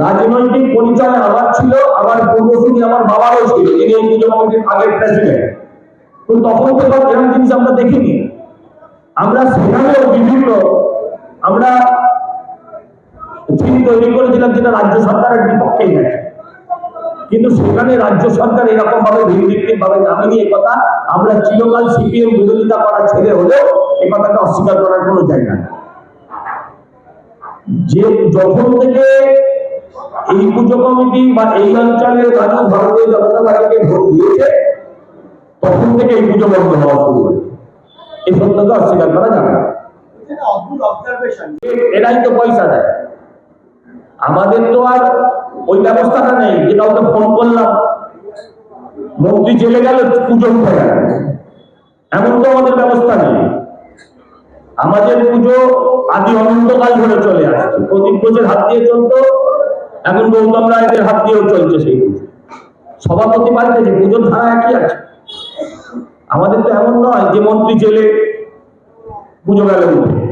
রাজনৈতিক পরিচয় আমার ছিল, আমার পূর্বসূরি, আমার বাবারও ছিল যিনি এই পুজো কমিটির আগের প্রেসিডেন্ট তখন তো এরকম জিনিস আমরা দেখিনি। আমরা সেখানেও বিভিন্ন, আমরা থিম তৈরি করেছিলাম যেটা রাজ্য সরকারের বিপক্ষেই গেছে কিন্তু সেখানে রাজ্য সরকার এরকম ভাবে ভিন্ডিকটিভ ভাবে নামেনি এ কথা। আমরা চিরকাল সিপিএম বিরোধিতা করার ছেলে হলেও এ কথাকে অস্বীকার করার কোনো জায়গা নেই। যে যখন থেকে এই পুজো কমিটি বা এই অঞ্চলের মানুষ ভারতীয় জনতা পার্টিকে ভোট দিয়েছে, তখন থেকে এই পুজো বন্ধ হওয়া শুরু হয়েছে। এই সত্যকে অস্বীকার করা যাবে না। এরাই তো পয়সা দেয়। আমাদের তো আর ওই ব্যবস্থাটা নেই, যে কাউকে ফোন করলাম, মন্ত্রী চলে গেল, পুজো উঠে গেল। এমন তো আমাদের ব্যবস্থা নেই। আমাদের পুজো আদি অনন্তকাল ধরে চলে আসছে। প্রদীপ ঘোষের হাত দিয়ে চলতো, এখন গৌতম রায়ের হাত দিয়েও চলছে সেই পুজো। সভাপতি পাল্টেছে পুজোর ধারা একই আছে। আমাদের তো এমন নয় যে মন্ত্রী জেলে পুজো গেলে উঠে।